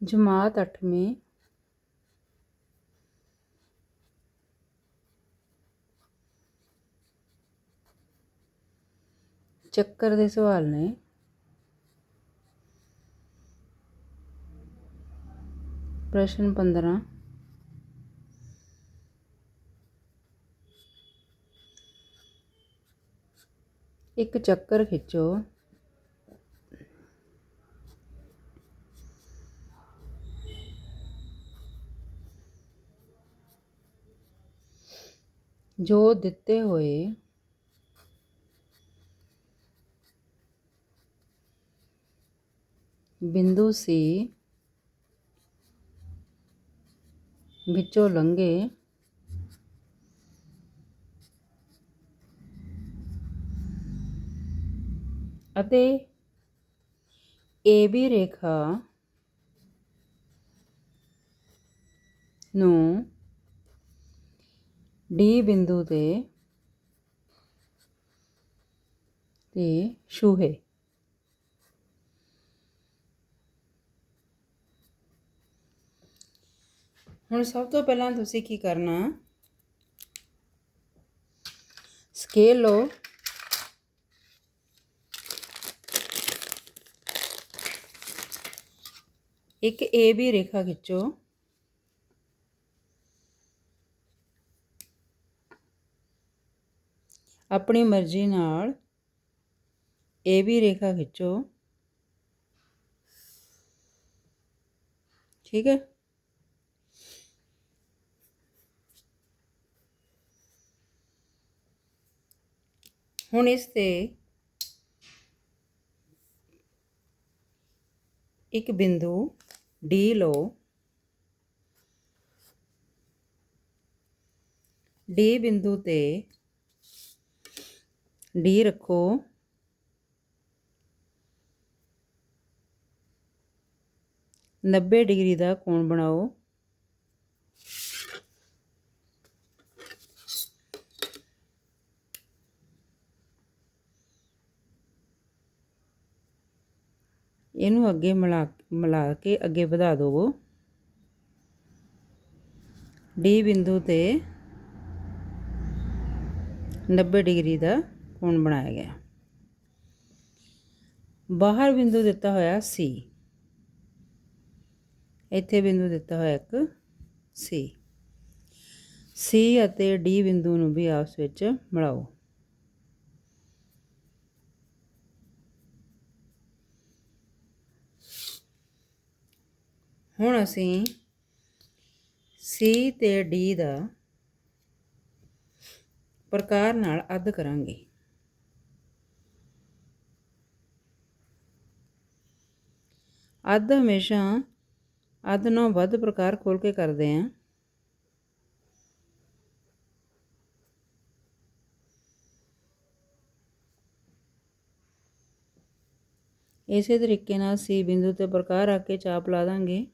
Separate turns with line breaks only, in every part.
ਜਮਾਤ 8ਵੀਂ ਚੱਕਰ ਦੇ ਸਵਾਲ ਨੇ ਪ੍ਰਸ਼ਨ 15 ਇੱਕ ਚੱਕਰ ਖਿੱਚੋ ਜੋ ਦਿੱਤੇ ਹੋਏ ਬਿੰਦੂ ਸੀ ਵਿੱਚੋਂ ਲੰਘੇ। ਅਤੇ ਏਬੀ ਰੇਖਾ ਨੂੰ ਡੀ ਬਿੰਦੂ ਤੇ ਤੇ ਛੂਹੇ ਹੁਣ ਸਭ ਤੋਂ ਪਹਿਲਾਂ ਤੁਸੀਂ ਕੀ ਕਰਨਾ? ਸਕੇਲ ਲਓ। ਇੱਕ ਏ ਬੀ ਰੇਖਾ ਖਿੱਚੋ। ਆਪਣੀ ਮਰਜ਼ੀ ਨਾਲ ਇਹ ਵੀ ਰੇਖਾ ਖਿੱਚੋ। ਠੀਕ ਹੈ? ਹੁਣ ਇਸ ਤੇ ਇੱਕ ਬਿੰਦੂ ਡੀ ਲਓ। ਡੀ ਬਿੰਦੂ ਤੇ ਡੀ ਰੱਖੋ। ਨੱਬੇ ਡਿਗਰੀ ਦਾ ਕੋਣ ਬਣਾਓ। ਇਹਨੂੰ ਅੱਗੇ ਮਿਲਾ ਮਿਲਾ ਕੇ ਅੱਗੇ ਵਧਾ ਦਿਵੋ। ਡੀ ਬਿੰਦੂ ਤੇ 90 ਡਿਗਰੀ ਦਾ ਹੁਣ ਬਣਾਇਆ ਗਿਆ। ਬਾਹਰ ਬਿੰਦੂ ਦਿੱਤਾ ਹੋਇਆ ਸੀ ਇੱਥੇ ਬਿੰਦੂ ਦਿੱਤਾ ਹੋਇਆ ਇੱਕ ਸੀ ਸੀ ਅਤੇ ਡੀ ਬਿੰਦੂ ਨੂੰ ਵੀ ਆਪਸ ਵਿੱਚ ਮਿਲਾਓ। ਹੁਣ ਅਸੀਂ ਸੀ ਤੇ ਡੀ ਦਾ ਪ੍ਰਕਾਰ ਨਾਲ ਅੱਧ ਕਰਾਂਗੇ। ਅੱਧ ਹਮੇਸ਼ਾ ਅੱਧ ਨੂੰ ਵੱਧ ਪ੍ਰਕਾਰ ਖੋਲ ਕੇ ਕਰਦੇ ਆਂ ਇਸੇ ਤਰੀਕੇ ਨਾਲ ਸੀ ਬਿੰਦੂ ਤੇ ਪ੍ਰਕਾਰ ਰੱਖ ਕੇ ਚਾਪ ਲਾ ਦਾਂਗੇ।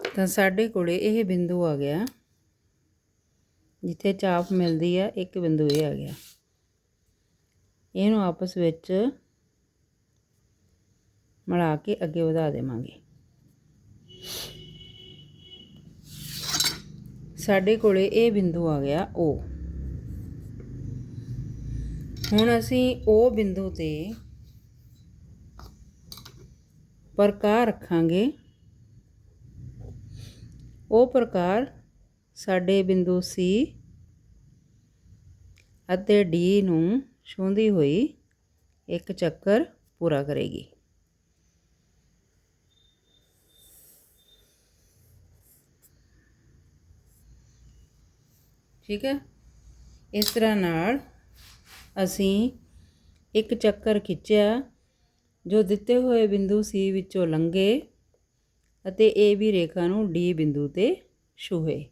ਤਾਂ ਸਾਡੇ ਕੋਲੇ ਇਹ ਬਿੰਦੂ ਆ ਗਿਆ। ਜਿੱਥੇ ਚਾਪ ਮਿਲਦੀ ਆ, ਇੱਕ ਬਿੰਦੂ ਇਹ ਆ ਗਿਆ। ਇਹਨੂੰ ਆਪਸ ਵਿੱਚ ਮਿਲਾ ਕੇ ਅੱਗੇ ਵਧਾ ਦੇਵਾਂਗੇ। ਸਾਡੇ ਕੋਲੇ ਇਹ ਬਿੰਦੂ ਆ ਗਿਆ O ਹੁਣ ਅਸੀਂ O ਬਿੰਦੂ ਤੇ ਪ੍ਰਕਾਰ ਰੱਖਾਂਗੇ। ਉਹ ਪ੍ਰਕਾਰ ਸਾਡੇ ਬਿੰਦੂ C ਅਤੇ D ਨੂੰ ਛੂੰਹਦੀ ਹੋਈ ਇੱਕ ਚੱਕਰ ਪੂਰਾ ਕਰੇਗੀ। ਠੀਕ ਹੈ? ਇਸ ਤਰ੍ਹਾਂ ਨਾਲ ਅਸੀਂ ਇੱਕ ਚੱਕਰ ਖਿੱਚਿਆ, ਜੋ ਦਿੱਤੇ ਹੋਏ ਬਿੰਦੂ C ਵਿੱਚੋਂ ਲੰਘੇ ਅਤੇ ਏ ਬੀ ਰੇਖਾ ਨੂੰ D ਬਿੰਦੂ ਤੇ ਛੂਹੇ।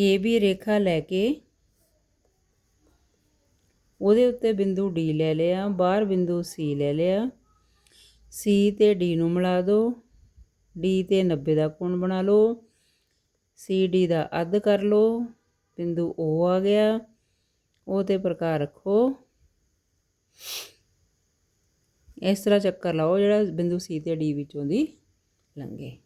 ਏ ਬੀ ਰੇਖਾ ਲੈ ਕੇ ਉਹਦੇ ਉੱਤੇ ਬਿੰਦੂ ਡੀ ਲੈ ਲਿਆ, ਬਾਹਰ ਬਿੰਦੂ ਸੀ ਲੈ ਲਿਆ। ਸੀ ਤੇ ਡੀ ਨੂੰ ਮਿਲਾ ਦਿਓ ਡੀ ਤੇ 90 ਦਾ ਕੋਣ ਬਣਾ ਲਓ। ਡੀ ਦਾ ਅੱਧ ਕਰ ਲਓ, ਬਿੰਦੂ O ਆ ਗਿਆ। ਉਹ ਤੇ ਪ੍ਰਕਾਰ ਰੱਖੋ। ਇਸ ਤਰ੍ਹਾਂ ਚੱਕਰ ਲਾਓ ਜਿਹੜਾ ਬਿੰਦੂ ਸੀ ਤੇ ਡੀ ਵਿੱਚੋਂ ਦੀ ਲੰਘੇ।